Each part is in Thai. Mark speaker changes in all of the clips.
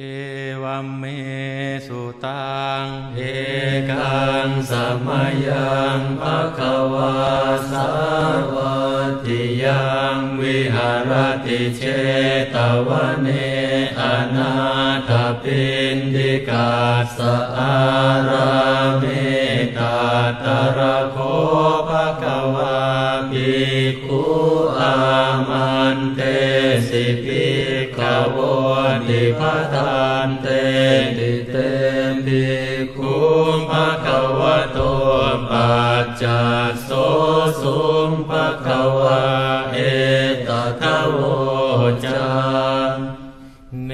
Speaker 1: เอวัมเมสุตัง
Speaker 2: เอกังสมยังภะคะวาสาวัติยังวิหารติเชตวันเนอนาถปินดิกาสอาราเมตาตระโคภะคะวาภิกขุอามันเตสิภิ ติภะทานเตติเตภิกขุภะคะวะโตปัจจโสสุงภะคะวะเอตทะโวจา
Speaker 1: เม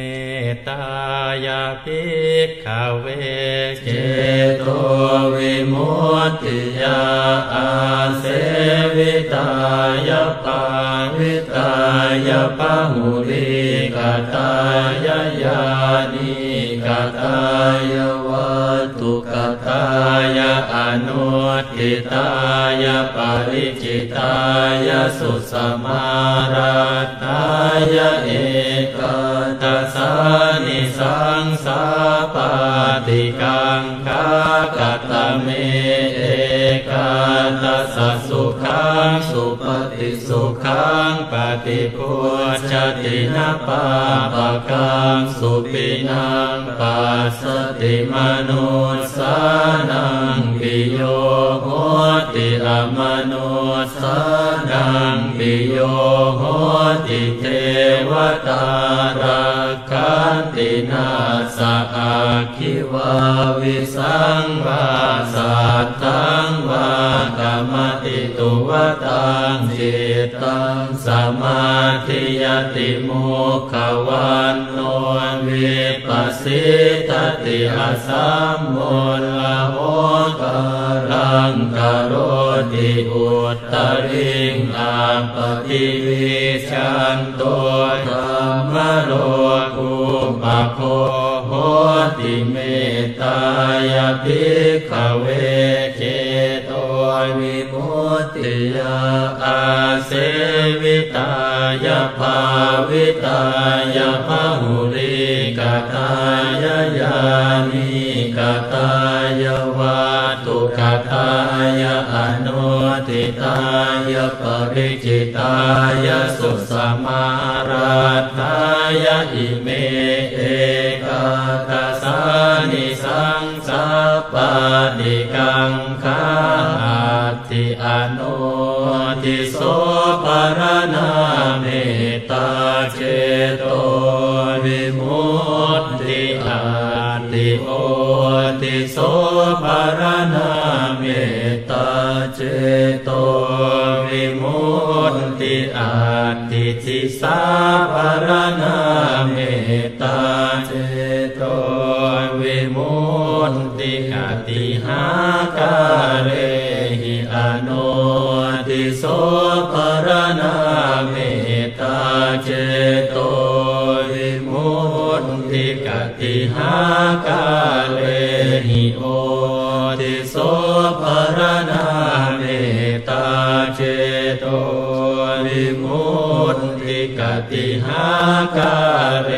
Speaker 1: ตายาภิกขเว
Speaker 2: เจโตวิมุตติยาอาเสวิตายาปายาปะหุลิกตายายานิกตายาวัตถุกตายาอนุทิตายาปริจิตายาสุสมาราตายาเอกตัสสานิสังสาปา กตเมเอกาตัสสุขังสุปฏิสุขังปฏิพุชตินาปาปะกังสุปินังปัสสติมนุสานังปิโยโหติอมนุสานังปิโยโหติเทวตาราคันตินาสอาคิวา วิสังวาสัตตังวากรรมติตุวตังจิตตังสมาธิยติโมขวันโนวิปัสสิตติอาสัมโมลโหกรังกโรติอุตตริงอาปฏิวิชันตัวธรรมโลกุปโค ติเมตายาภิกขเวเจโตวิมุตติยาอาเสวิตายาภาวิตายาภาหุริกตายายานิกตายาวาตุกตายาอนุทิตายาปริจิตายาสุสมาราตายาอิเมเอ ตตาเจโตวิมุตติอาติทิสาปารณาเมตตาเจโตวิมุตติกติหากาเรหิอโนติโสปารณาเมตตาเจโตวิมุตติกติหากา ติหากาเร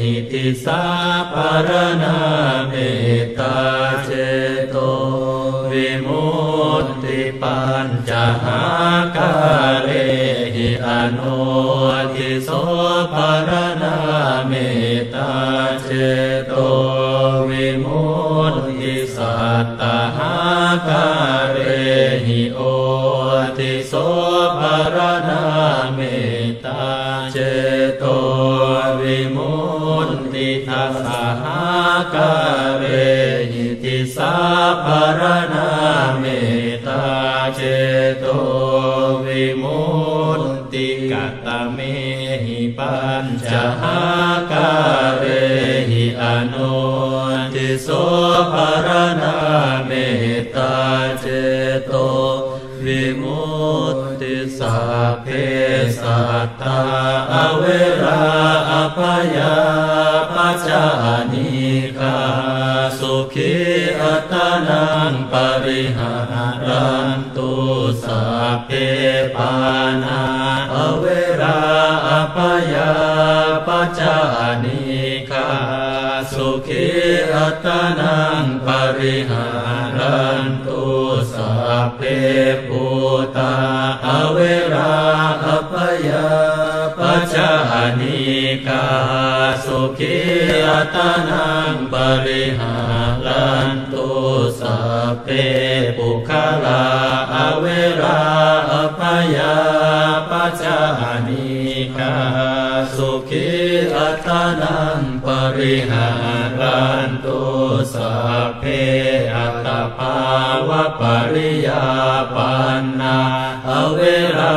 Speaker 2: หิติสาปารณาเมตตาเจโตวิมุตติปัญจหากาเรหิอนุติโสปารณาเมตตาเจ สหกาเรหิติสาปารณาเมตตาเจโตวิมุตติกัตตเมหิปัญจหากาเรหิอนุติโสภรณาเมตตาเจโตวิมุตติ สัพเพสัตตาอเวราอภยาปัจจานิกาสุขีอัตตานังปริหารันตุสัพเพปานาอเวราอภยาปัจจานิกาสุขีอัตนังปริหารันตุสัพเพปุตา สุขีอัตนังปริหารันตุสัพเพปุคลาอเวราอภยาปัจจานิกาสุขีอัตนังปริหารันตุสัพเพอัตภาวะปริยาปันนาอเวรา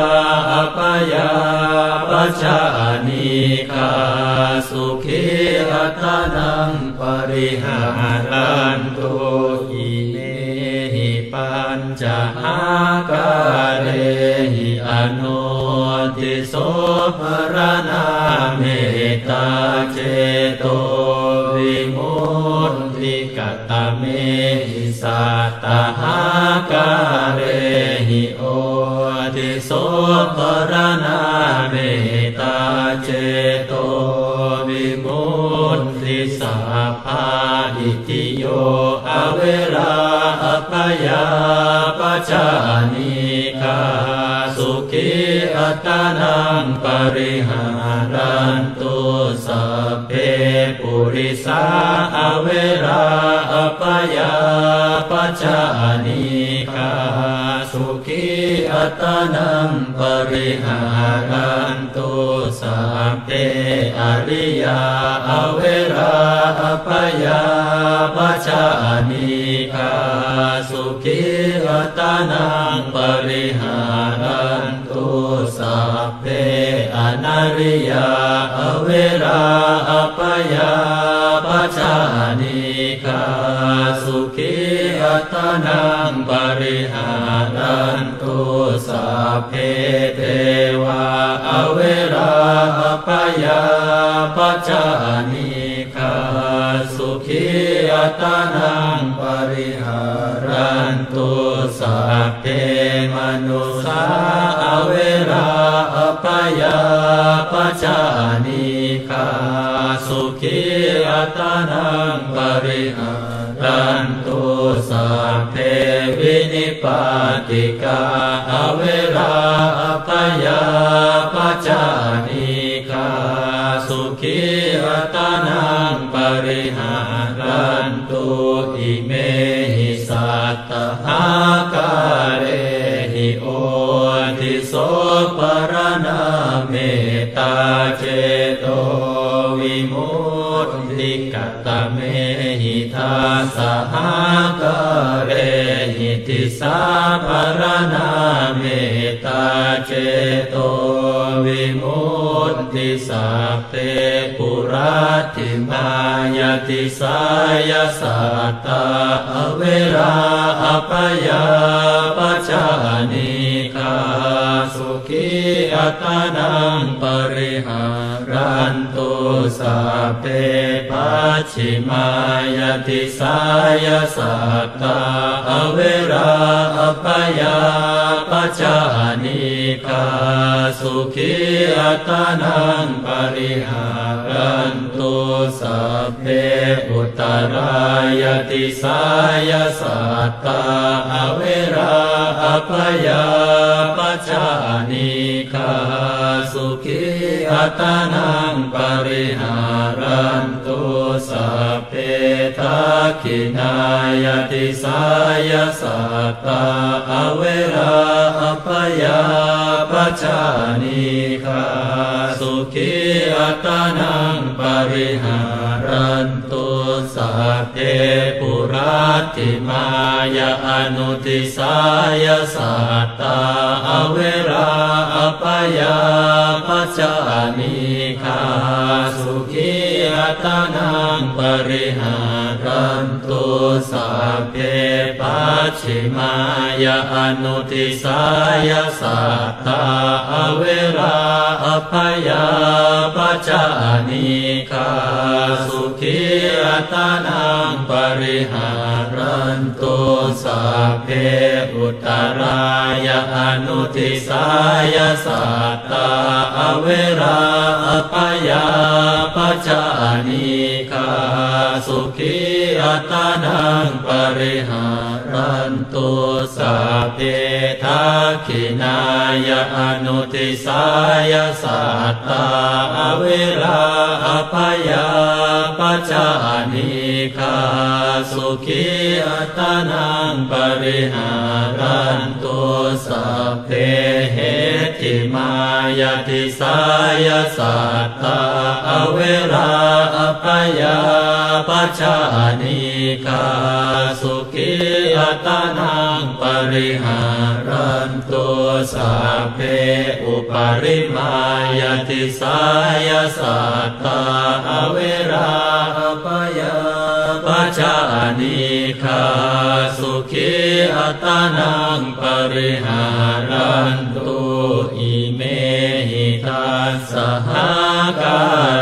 Speaker 2: อปยา ปัจจานิกาสุขีอัตนังปริหารันตุอิเมหิปัญจอาการเรหิอนุติโสภรณาเมตตาเจโตวิมุตติกตเมหิสัตตหาการเรหิโอติ โสภรณาเมตตาเจโตวิมุตติสัพพาอิติโยอเวราอปยาปัจจานิกาสุขีอัตนังปริหารันตุสัพเพปุริสาอเวราอปยาปัจจานิ ขีอัตนังปริหารันตุสัพเพอริยาอเวราอปยาปัจจานิกาสุขีอัตนังปริหารันตุสัพเพอนาริยาอเวราอปยาปัจจานิกาสุขีอัตนังปริหารันตุ สัพเพเทวาอเวราปยาปัจจานิกาสุขีอัตนังปริหารันตุสัพเพมนุสาอเวราปยาปัจจานิกาสุขีอัตนังปริหารันตุ สัพเพวินิปาติกาอเวราอปยาปัจจานิกาสุขีอัตนังปริหารันตุอิเมหิสัตตหาการเรหิโอติโสปรณาเมตตาเจโตวิมุตติกตเม กเรหิติสาปรณาเมตตาเจโตวิมุตติสัพเตปุราติมายติสายสัตตาอเวราอปยาปัจจานิกาสุขีอัตนังปริหารั นตุสัพเพปัจฉิมายติสายสัตตาอเวราอปยาปัจจานิกาสุขีอัตนังปริหารันตุสัพเพอุตรายติสายสัตตาอเวราอปยาปัจจานิกาสุขี อัตนังปริหารันตุสัพเพทักขินายติสายสัตตาอเวราอปยาปัจจานิกาสุขีอัตนังปริหารันตุ เทปุราติมายาอนุติสายสัตตาอเวราอปยาปัจจานิคาสุขีอัตนังปริหา รันตุสัพเพปัจฉิมายาอนุติสายสัตตาอเวราอพยาปัจจานิคาสุขีอัตานังปริหารันตุสัพเพอุตตรายาอนุทิสายสัตตาอเวราอปยาปัจจานิ คาสุขีอัตานังปริหารันตุสัพเพทักขินายอนุติสายสัตตาอเวราอภยา จจานิคาสุขีอัตนังปริหารันตุสัพเพเหติมายติสายสัตตาอเวราอภยาปัจจานิคาสุขีอัตนัง ริหารันตุสัพเพอุปริมายติสายสัตตาอเวราปยาปัจจานิคาสุขีอัตนังปริหารันตุอิเมหิตัสสหการ